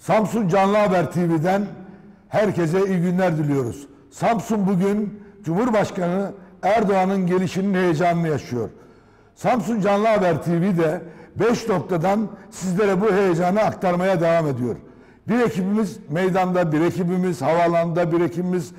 Samsun Canlı Haber TV'den herkese iyi günler diliyoruz. Samsun bugün Cumhurbaşkanı Erdoğan'ın gelişinin heyecanını yaşıyor. Samsun Canlı Haber TV de 5 noktadan sizlere bu heyecanı aktarmaya devam ediyor. Bir ekibimiz meydanda, bir ekibimiz havaalanında, bir ekibimiz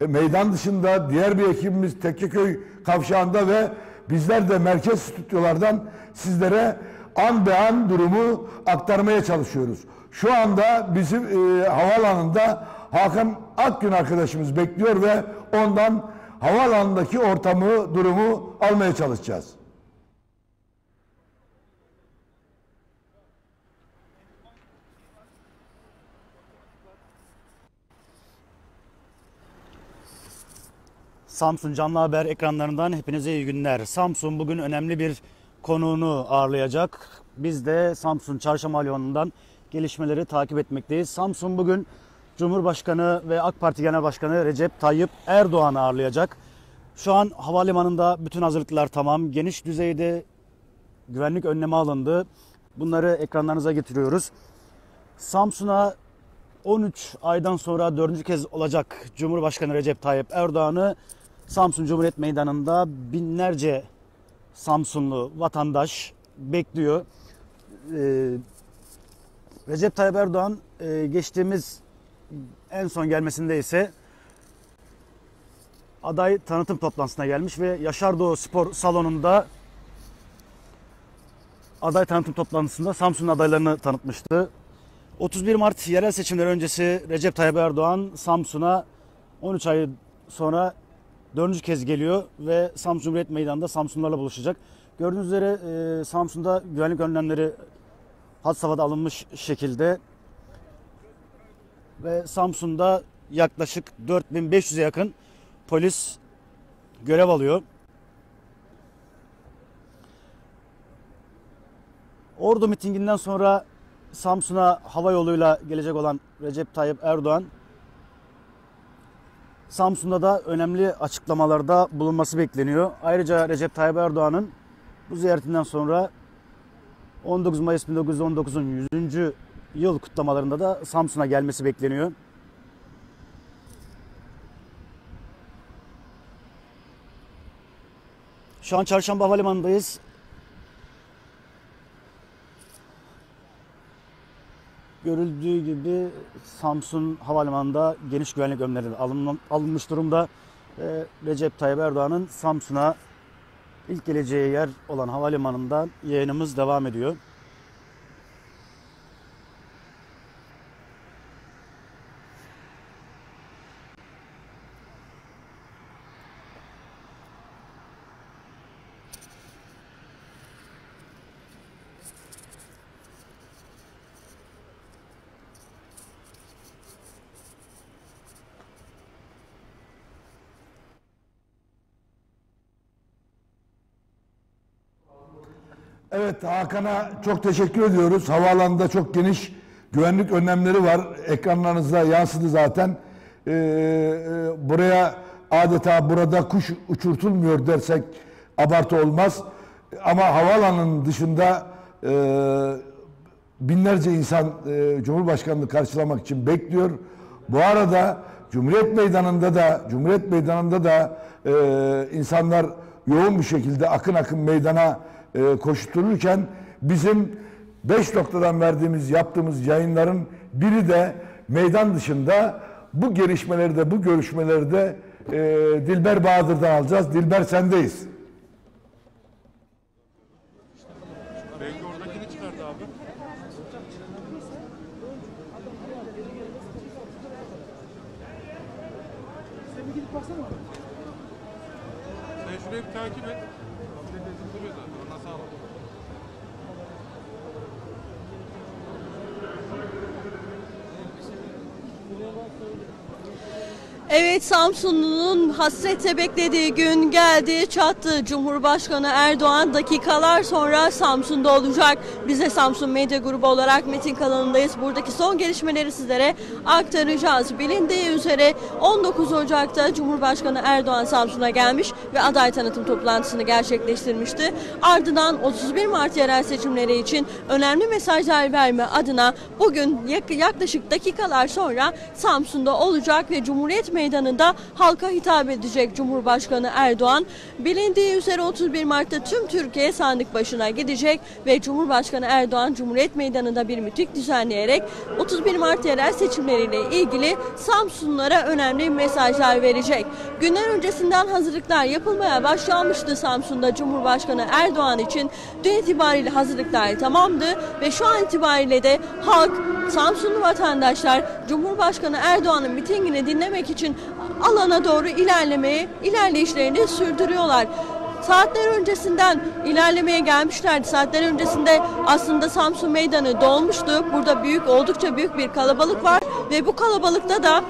e, meydan dışında, diğer bir ekibimiz Tekkeköy kavşağında ve bizler de merkez stüdyolardan sizlere an be an durumu aktarmaya çalışıyoruz. Şu anda bizim e, havaalanında Hakan Akgün arkadaşımız bekliyor ve ondan havaalanındaki ortamı, durumu almaya çalışacağız. Samsun Canlı Haber ekranlarından hepinize iyi günler. Samsun bugün önemli bir konuğunu ağırlayacak. Biz de Samsun Çarşamba Limanı'ndan gelişmeleri takip etmekteyiz. Samsun bugün Cumhurbaşkanı ve AK Parti Genel Başkanı Recep Tayyip Erdoğan'ı ağırlayacak. Şu an havalimanında bütün hazırlıklar tamam. Geniş düzeyde güvenlik önlemi alındı. Bunları ekranlarınıza getiriyoruz. Samsun'a 13 aydan sonra dördüncü kez olacak Cumhurbaşkanı Recep Tayyip Erdoğan'ı Samsun Cumhuriyet Meydanı'nda binlerce Samsunlu vatandaş bekliyor. Ee, Recep Tayyip Erdoğan e, geçtiğimiz en son gelmesinde ise aday tanıtım toplantısına gelmiş ve Yaşar Doğu Spor Salonu'nda aday tanıtım toplantısında Samsun adaylarını tanıtmıştı. 31 Mart yerel seçimler öncesi Recep Tayyip Erdoğan Samsun'a 13 ay sonra dördüncü kez geliyor ve Samsun Cumhuriyet Meydanı'nda Samsunlarla buluşacak. Gördüğünüz üzere e, Samsun'da güvenlik önlemleri had safhada alınmış şekilde ve Samsun'da yaklaşık 4500'e yakın polis görev alıyor. Ordu mitinginden sonra Samsun'a hava yoluyla gelecek olan Recep Tayyip Erdoğan Samsun'da da önemli açıklamalarda bulunması bekleniyor. Ayrıca Recep Tayyip Erdoğan'ın bu ziyaretinden sonra 19 Mayıs 1919'un 100. yıl kutlamalarında da Samsun'a gelmesi bekleniyor. Şu an Çarşamba Havalimanı'ndayız. Görüldüğü gibi Samsun Havalimanı'nda geniş güvenlik önlemleri alın- alınmış durumda. Ve Recep Tayyip Erdoğan'ın Samsun'a ilk geleceği yer olan havalimanından yayınımız devam ediyor. Hakan'a çok teşekkür ediyoruz. Havaalanında çok geniş güvenlik önlemleri var. Ekranlarınızda yansıdı zaten. Ee, e, buraya adeta burada kuş uçurtulmuyor dersek abartı olmaz. Ama havaalanının dışında e, binlerce insan e, Cumhurbaşkanı'nı karşılamak için bekliyor. Bu arada Cumhuriyet Meydanı'nda da Cumhuriyet Meydanı'nda da e, insanlar yoğun bir şekilde akın akın meydana e, koştururken bizim beş noktadan verdiğimiz yaptığımız yayınların biri de meydan dışında bu gelişmeleri de bu görüşmeleri de e, Dilber Bahadır'dan alacağız. Dilber sendeyiz. Sen şurayı bir takip et. Duruyor zaten. Ondan sağ ol. Evet Samsunlu'nun hasretle beklediği gün geldi çattı. Cumhurbaşkanı Erdoğan dakikalar sonra Samsun'da olacak. Biz de Samsun Medya Grubu olarak Metin kanalındayız. Buradaki son gelişmeleri sizlere aktaracağız. Bilindiği üzere 19 Ocak'ta Cumhurbaşkanı Erdoğan Samsun'a gelmiş ve aday tanıtım toplantısını gerçekleştirmişti. Ardından 31 Mart yerel seçimleri için önemli mesajlar verme adına bugün yak- yaklaşık dakikalar sonra Samsun'da olacak ve Cumhuriyet Meydanı'nda halka hitap edecek Cumhurbaşkanı Erdoğan. Bilindiği üzere 31 Mart'ta tüm Türkiye sandık başına gidecek ve Cumhurbaşkanı Erdoğan Cumhuriyet Meydanı'nda bir miting düzenleyerek 31 Mart yerel seçimleriyle ilgili Samsunlulara önemli mesajlar verecek. Günler öncesinden hazırlıklar yapılmaya başlanmıştı Samsun'da Cumhurbaşkanı Erdoğan için. Dün itibariyle hazırlıklar tamamdı ve şu an itibariyle de halk, Samsunlu vatandaşlar Cumhurbaşkanı Erdoğan'ın mitingini dinlemek için alana doğru ilerlemeye, ilerleyişlerini sürdürüyorlar. Saatler öncesinden ilerlemeye gelmişlerdi. Saatler öncesinde aslında Samsun Meydanı dolmuştu. Burada büyük, oldukça büyük bir kalabalık var ve bu kalabalıkta da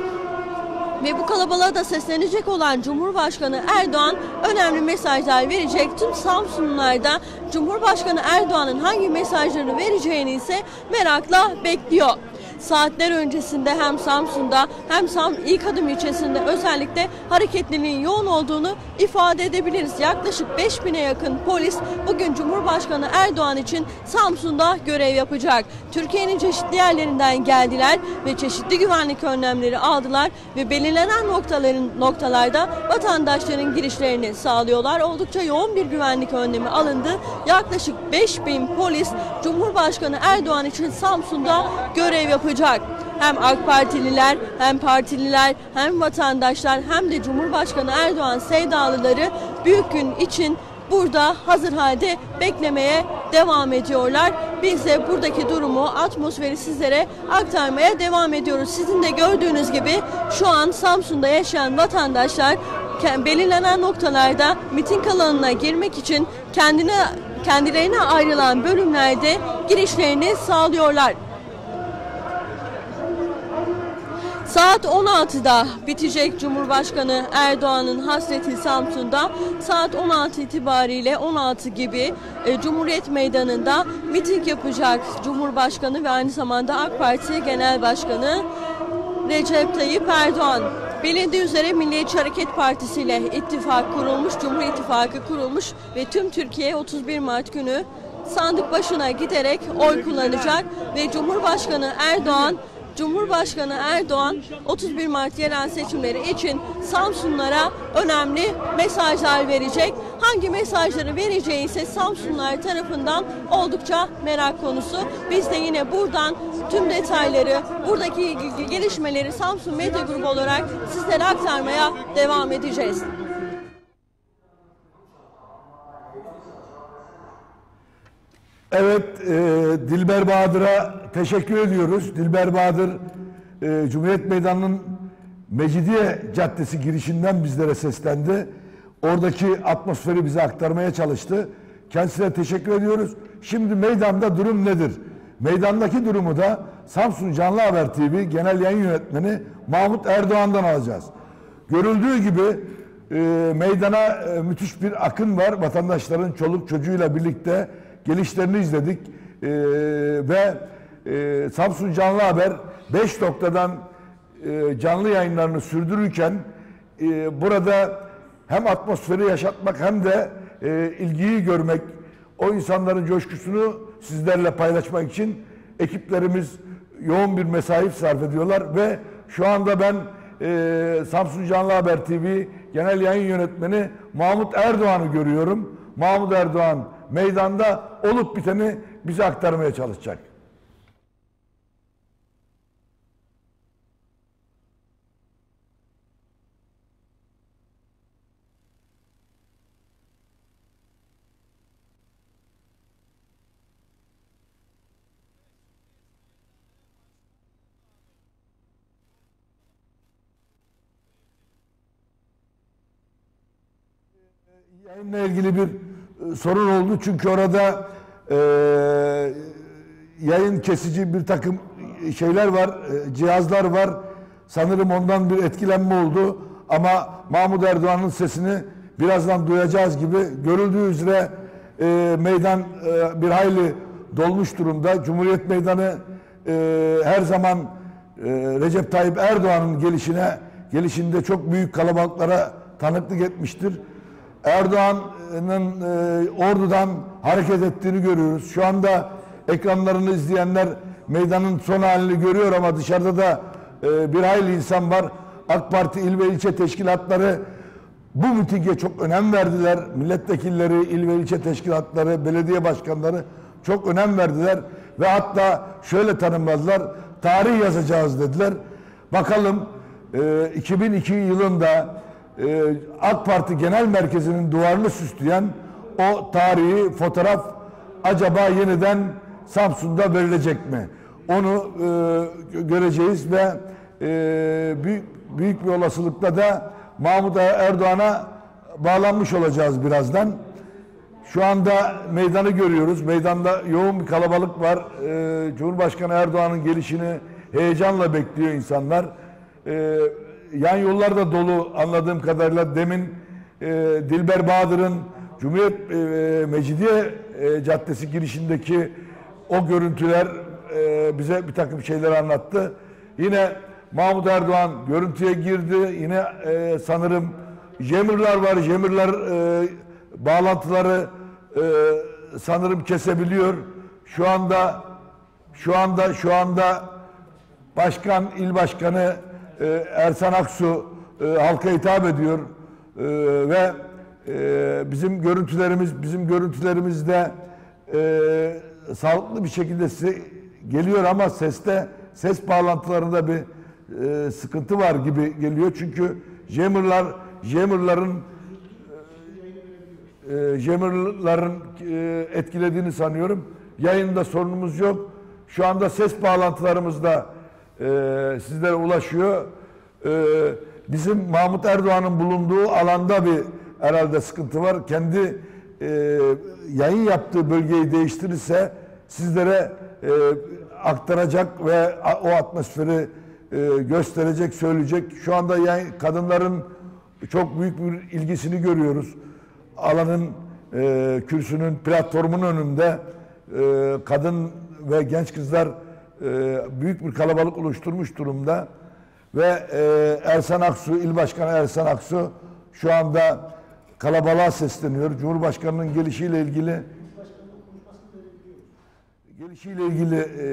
ve bu kalabalığa da seslenecek olan Cumhurbaşkanı Erdoğan önemli mesajlar verecek. Tüm Samsunlular da Cumhurbaşkanı Erdoğan'ın hangi mesajları vereceğini ise merakla bekliyor. Saatler öncesinde hem Samsun'da hem Sam ilk adım ilçesinde özellikle hareketliliğin yoğun olduğunu ifade edebiliriz. Yaklaşık 5000'e yakın polis bugün Cumhurbaşkanı Erdoğan için Samsun'da görev yapacak. Türkiye'nin çeşitli yerlerinden geldiler ve çeşitli güvenlik önlemleri aldılar ve belirlenen noktaların noktalarda vatandaşların girişlerini sağlıyorlar. Oldukça yoğun bir güvenlik önlemi alındı. Yaklaşık 5000 polis Cumhurbaşkanı Erdoğan için Samsun'da görev yapacak. Hem AK Partililer hem partililer hem vatandaşlar hem de Cumhurbaşkanı Erdoğan sevdalıları büyük gün için burada hazır halde beklemeye devam ediyorlar. Biz de buradaki durumu, atmosferi sizlere aktarmaya devam ediyoruz. Sizin de gördüğünüz gibi şu an Samsun'da yaşayan vatandaşlar belirlenen noktalarda miting alanına girmek için kendine kendilerine ayrılan bölümlerde girişlerini sağlıyorlar. Saat 16'da bitecek Cumhurbaşkanı Erdoğan'ın hasreti Samsun'da. Saat 16 itibariyle 16 gibi e, Cumhuriyet Meydanı'nda miting yapacak Cumhurbaşkanı ve aynı zamanda AK Parti Genel Başkanı Recep Tayyip Erdoğan. Bilindiği üzere Milliyetçi Hareket Partisi ile ittifak kurulmuş, Cumhur İttifakı kurulmuş ve tüm Türkiye 31 Mart günü sandık başına giderek oy kullanacak ve Cumhurbaşkanı Erdoğan Cumhurbaşkanı Erdoğan 31 Mart yerel seçimleri için Samsunlara önemli mesajlar verecek. Hangi mesajları vereceği ise Samsunlar tarafından oldukça merak konusu. Biz de yine buradan tüm detayları, buradaki gelişmeleri Samsun Medya Grubu olarak sizlere aktarmaya devam edeceğiz. Evet, e, Dilber Bahadır'a teşekkür ediyoruz. Dilber Bahadır, e, Cumhuriyet Meydanı'nın Mecidiye Caddesi girişinden bizlere seslendi. Oradaki atmosferi bize aktarmaya çalıştı. Kendisine teşekkür ediyoruz. Şimdi meydanda durum nedir? Meydandaki durumu da Samsun Canlı Haber TV Genel Yayın Yönetmeni Mahmut Erdoğan'dan alacağız. Görüldüğü gibi e, meydana e, müthiş bir akın var. Vatandaşların çoluk çocuğuyla birlikte gelişlerini izledik. E, ve e, Samsun Canlı Haber 5 noktadan e, canlı yayınlarını sürdürürken e, burada hem atmosferi yaşatmak hem de e, ilgiyi görmek, o insanların coşkusunu sizlerle paylaşmak için ekiplerimiz yoğun bir mesai sarf ediyorlar ve şu anda ben e, Samsun Canlı Haber TV Genel Yayın Yönetmeni Mahmut Erdoğan'ı görüyorum. Mahmut Erdoğan meydanda olup biteni bize aktarmaya çalışacak. Yayınla ilgili bir sorun oldu çünkü orada e, yayın kesici bir takım şeyler var, e, cihazlar var. Sanırım ondan bir etkilenme oldu. Ama Mahmut Erdoğan'ın sesini birazdan duyacağız gibi. Görüldüğü üzere e, meydan e, bir hayli dolmuş durumda. Cumhuriyet Meydanı e, her zaman e, Recep Tayyip Erdoğan'ın gelişine gelişinde çok büyük kalabalıklara tanıklık etmiştir. Erdoğan'ın e, ordudan hareket ettiğini görüyoruz. Şu anda ekranlarını izleyenler meydanın son halini görüyor ama dışarıda da bir hayli insan var. AK Parti il ve ilçe teşkilatları bu mitinge çok önem verdiler. Milletvekilleri, il ve ilçe teşkilatları, belediye başkanları çok önem verdiler. Ve hatta şöyle tanımladılar, tarih yazacağız dediler. Bakalım e, 2002 yılında e, AK Parti Genel Merkezi'nin duvarını süsleyen o tarihi fotoğraf acaba yeniden Samsun'da verilecek mi? Onu e, göreceğiz ve e, büyük, büyük bir olasılıkla da Mahmut Erdoğan'a bağlanmış olacağız birazdan. Şu anda meydanı görüyoruz. Meydanda yoğun bir kalabalık var. Ee, Cumhurbaşkanı Erdoğan'ın gelişini heyecanla bekliyor insanlar. Ee, yan yollar da dolu anladığım kadarıyla. Demin e, Dilber Bahadır'ın Cumhuriyet e, Mecidiye e, Caddesi girişindeki o görüntüler e, bize bir takım şeyler anlattı. Yine Mahmut Erdoğan görüntüye girdi. Yine e, sanırım Jemirler var. Jemirler e, bağlantıları e, sanırım kesebiliyor. Şu anda şu anda şu anda Başkan, il başkanı e, Ersan Aksu e, halka hitap ediyor E, ve e, bizim görüntülerimiz bizim görüntülerimizde e, sağlıklı bir şekilde geliyor ama seste ses bağlantılarında bir e, sıkıntı var gibi geliyor çünkü jammerlar jammerların e, jammerların e, etkilediğini sanıyorum. Yayında sorunumuz yok. Şu anda ses bağlantılarımız da e, sizlere ulaşıyor. E, bizim Mahmut Erdoğan'ın bulunduğu alanda bir herhalde sıkıntı var. Kendi e, yayın yaptığı bölgeyi değiştirirse sizlere e, aktaracak ve o atmosferi e, gösterecek, söyleyecek. Şu anda yayın, kadınların çok büyük bir ilgisini görüyoruz. Alanın e, kürsünün, platformun önünde e, kadın ve genç kızlar büyük bir kalabalık oluşturmuş durumda. Ve e, Ersan Aksu, İl Başkanı Ersan Aksu şu anda kalabalığa sesleniyor. Cumhurbaşkanının gelişiyle ilgili gelişiyle ilgili e,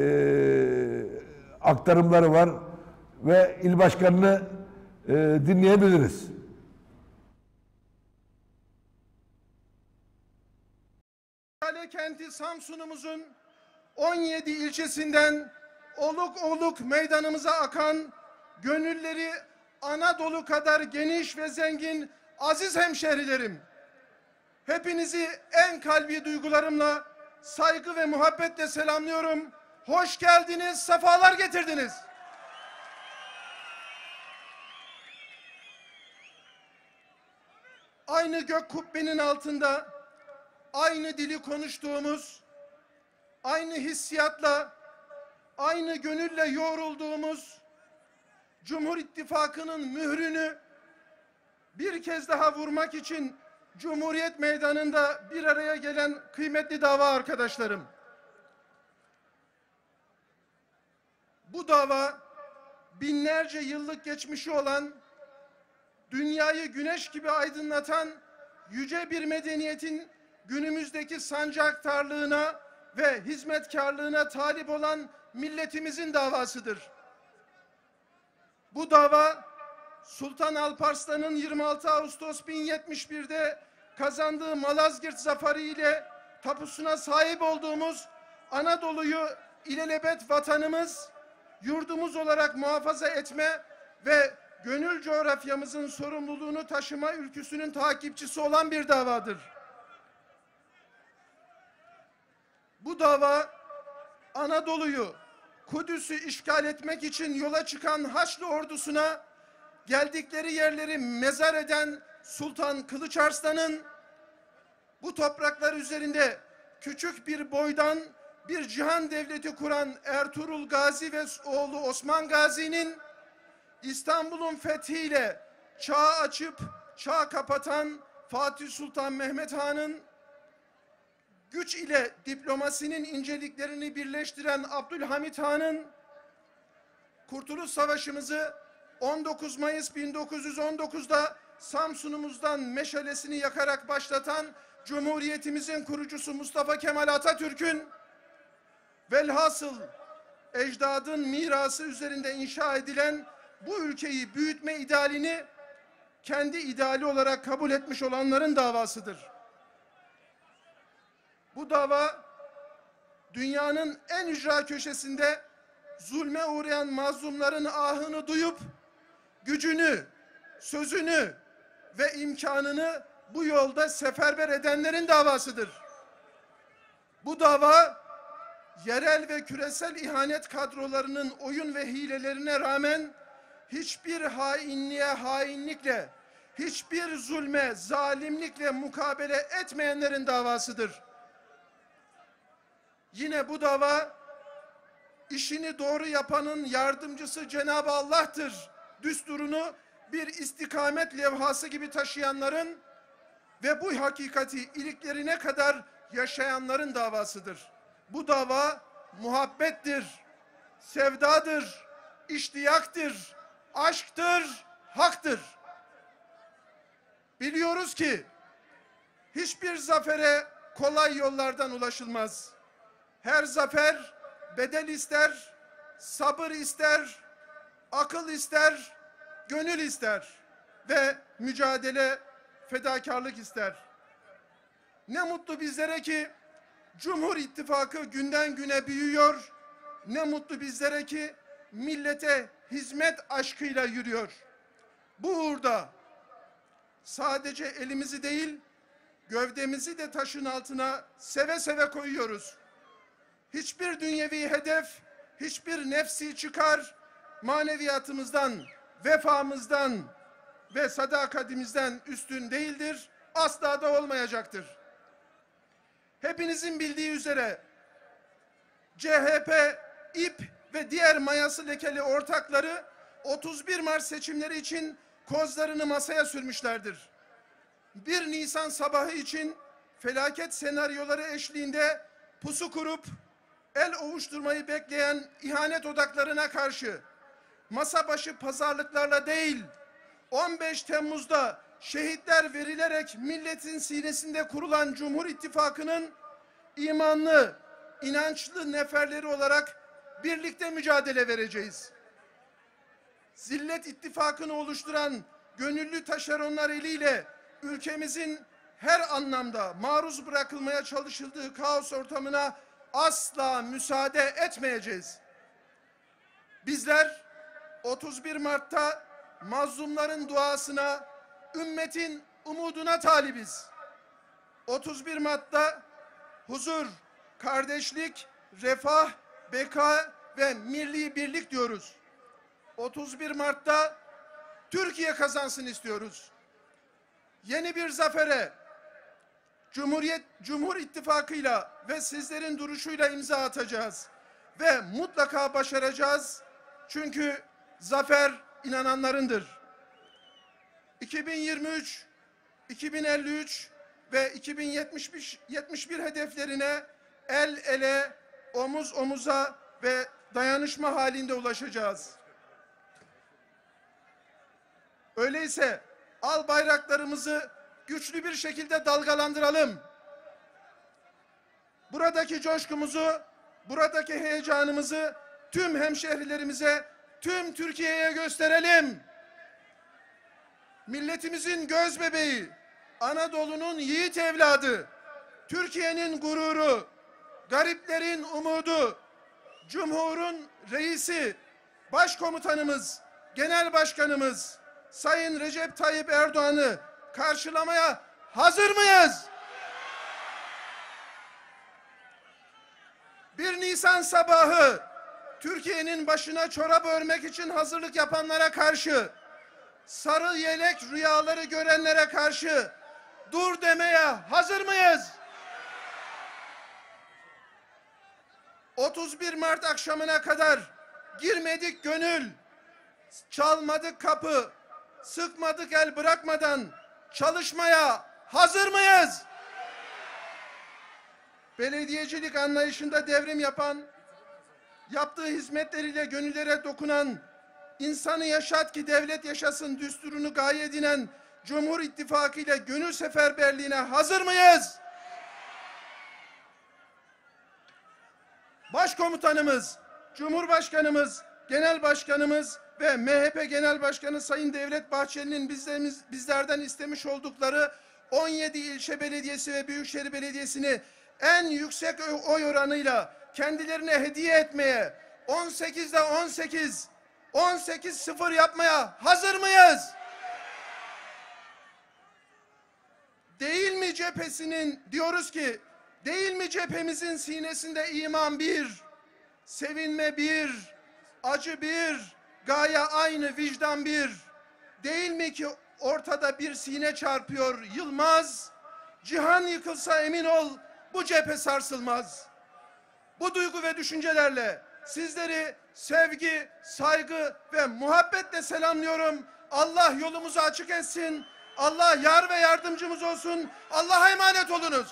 aktarımları var ve il başkanını e, dinleyebiliriz. Kale kenti Samsun'umuzun 17 ilçesinden oluk oluk meydanımıza akan gönülleri Anadolu kadar geniş ve zengin aziz hemşehrilerim. Hepinizi en kalbi duygularımla saygı ve muhabbetle selamlıyorum. Hoş geldiniz, sefalar getirdiniz. Aynı gök kubbenin altında aynı dili konuştuğumuz, aynı hissiyatla, aynı gönülle yoğrulduğumuz Cumhur İttifakı'nın mührünü bir kez daha vurmak için Cumhuriyet Meydanı'nda bir araya gelen kıymetli dava arkadaşlarım. Bu dava binlerce yıllık geçmişi olan, dünyayı güneş gibi aydınlatan yüce bir medeniyetin günümüzdeki sancaktarlığına ve hizmetkarlığına talip olan milletimizin davasıdır. Bu dava Sultan Alparslan'ın 26 Ağustos 1071'de kazandığı Malazgirt zaferi ile tapusuna sahip olduğumuz Anadolu'yu ilelebet vatanımız, yurdumuz olarak muhafaza etme ve gönül coğrafyamızın sorumluluğunu taşıma ülküsünün takipçisi olan bir davadır. Bu dava Anadolu'yu, Kudüs'ü işgal etmek için yola çıkan Haçlı ordusuna geldikleri yerleri mezar eden Sultan Kılıç Arslan'ın bu topraklar üzerinde küçük bir boydan bir cihan devleti kuran Ertuğrul Gazi ve oğlu Osman Gazi'nin İstanbul'un fethiyle çağ açıp çağ kapatan Fatih Sultan Mehmet Han'ın güç ile diplomasinin inceliklerini birleştiren Abdülhamit Han'ın Kurtuluş Savaşımızı 19 Mayıs 1919'da Samsun'umuzdan meşalesini yakarak başlatan Cumhuriyetimizin kurucusu Mustafa Kemal Atatürk'ün velhasıl ecdadın mirası üzerinde inşa edilen bu ülkeyi büyütme idealini kendi ideali olarak kabul etmiş olanların davasıdır. Bu dava dünyanın en ücra köşesinde zulme uğrayan mazlumların ahını duyup gücünü, sözünü ve imkanını bu yolda seferber edenlerin davasıdır. Bu dava yerel ve küresel ihanet kadrolarının oyun ve hilelerine rağmen hiçbir hainliğe hainlikle, hiçbir zulme zalimlikle mukabele etmeyenlerin davasıdır. Yine bu dava işini doğru yapanın yardımcısı Cenab-ı Allah'tır düsturunu bir istikamet levhası gibi taşıyanların ve bu hakikati iliklerine kadar yaşayanların davasıdır. Bu dava muhabbettir, sevdadır, iştiyaktır, aşktır, haktır. Biliyoruz ki hiçbir zafere kolay yollardan ulaşılmaz. Her zafer bedel ister, sabır ister, akıl ister, gönül ister ve mücadele, fedakarlık ister. Ne mutlu bizlere ki Cumhur İttifakı günden güne büyüyor. Ne mutlu bizlere ki millete hizmet aşkıyla yürüyor. Bu uğurda sadece elimizi değil, gövdemizi de taşın altına seve seve koyuyoruz. Hiçbir dünyevi hedef, hiçbir nefsi çıkar maneviyatımızdan, vefamızdan ve sadakatimizden üstün değildir. Asla da olmayacaktır. Hepinizin bildiği üzere CHP, İP ve diğer mayası lekeli ortakları 31 Mart seçimleri için kozlarını masaya sürmüşlerdir. 1 Nisan sabahı için felaket senaryoları eşliğinde pusu kurup el ovuşturmayı bekleyen ihanet odaklarına karşı masa başı pazarlıklarla değil 15 Temmuz'da şehitler verilerek milletin sinesinde kurulan Cumhur İttifakı'nın imanlı, inançlı neferleri olarak birlikte mücadele vereceğiz. Zillet İttifakı'nı oluşturan gönüllü taşeronlar eliyle ülkemizin her anlamda maruz bırakılmaya çalışıldığı kaos ortamına asla müsaade etmeyeceğiz. Bizler 31 Mart'ta mazlumların duasına, ümmetin umuduna talibiz. 31 Mart'ta huzur, kardeşlik, refah, beka ve milli birlik diyoruz. 31 Mart'ta Türkiye kazansın istiyoruz. Yeni bir zafere Cumhuriyet Cumhur İttifakı'yla ve sizlerin duruşuyla imza atacağız ve mutlaka başaracağız. Çünkü zafer inananlarındır. 2023, 2053 ve 2071 71 hedeflerine el ele, omuz omuza ve dayanışma halinde ulaşacağız. Öyleyse al bayraklarımızı güçlü bir şekilde dalgalandıralım. Buradaki coşkumuzu, buradaki heyecanımızı tüm hemşehrilerimize, tüm Türkiye'ye gösterelim. Milletimizin göz bebeği, Anadolu'nun yiğit evladı, Türkiye'nin gururu, gariplerin umudu, Cumhur'un reisi, başkomutanımız, genel başkanımız Sayın Recep Tayyip Erdoğan'ı karşılamaya hazır mıyız? 1 Nisan sabahı Türkiye'nin başına çorap örmek için hazırlık yapanlara karşı, sarı yelek rüyaları görenlere karşı dur demeye hazır mıyız? 31 Mart akşamına kadar girmedik gönül, çalmadık kapı, sıkmadık el bırakmadan çalışmaya hazır mıyız? Belediyecilik anlayışında devrim yapan, yaptığı hizmetleriyle gönüllere dokunan, insanı yaşat ki devlet yaşasın düsturunu gaye edinen Cumhur İttifakı ile gönül seferberliğine hazır mıyız? Başkomutanımız, Cumhurbaşkanımız, Genel Başkanımız ve MHP Genel Başkanı Sayın Devlet Bahçeli'nin bizlerden istemiş oldukları 17 ilçe belediyesi ve Büyükşehir Belediyesi'ni en yüksek oy oranıyla kendilerine hediye etmeye 18'de 18 18-0 yapmaya hazır mıyız? Değil mi cephesinin diyoruz ki değil mi cephemizin sinesinde iman bir, sevinme bir, acı bir, gaye aynı vicdan bir. Değil mi ki ortada bir sine çarpıyor yılmaz, cihan yıkılsa emin ol bu cephe sarsılmaz. Bu duygu ve düşüncelerle sizleri sevgi, saygı ve muhabbetle selamlıyorum. Allah yolumuzu açık etsin. Allah yar ve yardımcımız olsun. Allah'a emanet olunuz.